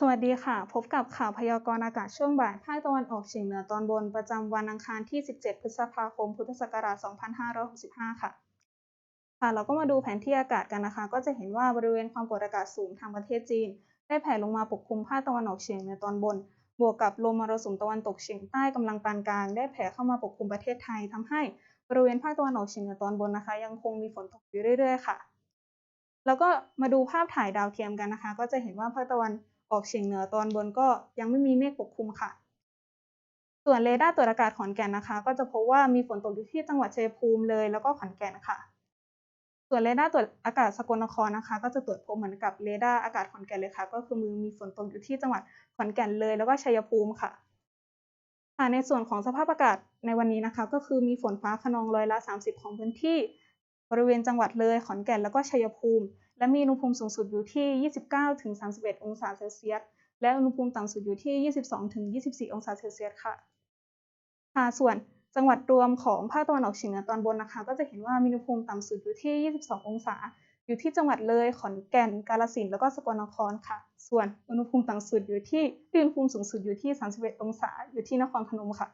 สวัสดีค่ะ พบกับข่าวพยากรณ์อากาศช่วงบ่ายภาคตะวันออกเฉียงเหนือตอนบนประจำวันอังคารที่ 17 พฤษภาคม พุทธศักราช 2565 ค่ะ ค่ะ เราก็มาดูแผนที่อากาศกันนะคะ ก็จะเห็นว่าบริเวณความกดอากาศสูงทางประเทศจีน ได้แผ่ลงมาปกคลุมภาคตะวันออกเฉียงเหนือตอนบน บวกกับลมมรสุมตะวันตกเฉียงใต้กำลังปานกลาง ได้แผ่เข้ามาปกคลุมประเทศไทยทำให้บริเวณภาคตะวันออกเฉียงเหนือตอนบนนะคะ ยังคงมีฝนตกอยู่เรื่อย ๆ ค่ะ แล้วก็มาดูภาพถ่ายดาวเทียมกันนะคะ ก็จะเห็นว่าภาคตะวัน ออกเฉียงเหนือตอนบนก็ยังไม่มีเมฆปกคลุมค่ะ ส่วนเรดาร์ตรวจอากาศขอนแก่นนะคะ ก็จะพบว่ามีฝนตกอยู่ที่จังหวัดชัยภูมิเลยแล้วก็ขอนแก่นค่ะ ส่วนเรดาร์ตรวจอากาศสกลนครนะคะ ก็จะตรวจพบเหมือนกับเรดาร์อากาศขอนแก่นเลยค่ะ ก็คือมือมีฝนตกอยู่ที่จังหวัดขอนแก่นเลย แล้วก็ชัยภูมิค่ะค่ะในส่วนของสภาพอากาศในวันนี้นะคะ ก็คือมีฝนฟ้าคะนองร้อยละ 30 ของพื้นที่ บริเวณจังหวัดเลยขอนแก่นแล้วก็ชัยภูมิ และมีอุณหภูมิสูงสุดอยู่ที่ 29-31 องศาเซลเซียส และอุณหภูมิต่ำสุดอยู่ที่ 22-24 องศาเซลเซียสค่ะ ค่ะ ส่วนจังหวัดรวมของภาคตะวันออกเฉียงเหนือตอนบนนะคะ ก็จะเห็นว่ามีอุณหภูมิต่ำสุดอยู่ที่ 22 องศา อยู่ที่จังหวัดเลย ขอนแก่น กาฬสินธุ์ แล้วก็สกลนครค่ะ ส่วนอุณหภูมิต่ำสุดอยู่ที่อุณหภูมิสูงสุดอยู่ที่ 31 องศา อยู่ที่นครพนมค่ะ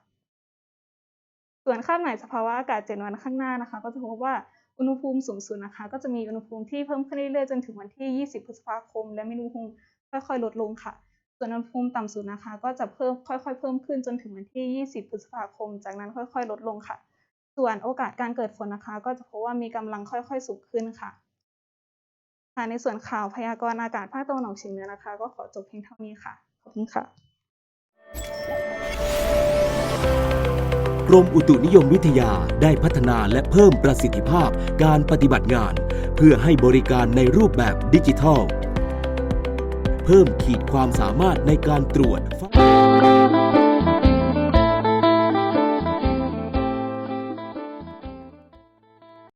ส่วนคาดหมายสภาวะอากาศ7วันข้างหน้านะคะ ก็จะพบว่า อุณหภูมิสูงสุดนะคะ ก็จะมีอุณหภูมิที่เพิ่มขึ้นเรื่อยๆจนถึงวันที่ 20 พฤษภาคม และมีอุณหภูมิค่อยๆ ลดลงค่ะ ส่วนอุณหภูมิต่ำสุดนะคะ ก็จะเพิ่มค่อยๆ เพิ่มขึ้นจนถึงวันที่ 20 พฤษภาคม จากนั้นค่อยๆ ลดลงค่ะ ส่วนโอกาสการเกิดฝนนะคะ ก็จะพบว่ามีกำลังค่อยๆ สูงขึ้นค่ะค่ะในส่วนข่าวพยากรณ์อากาศภาคตะวันออกเฉียงเหนือนะคะ ก็ขอจบเพียงเท่านี้ค่ะ ขอบคุณค่ะ รมอุตุนิยมวิทยาได้พัฒนาและเพิ่มประสิทธิภาพการปฏิบัติงาน เพื่อให้บริการในรูปแบบดิจิทัล เพิ่มขีดความสามารถในการตรวจ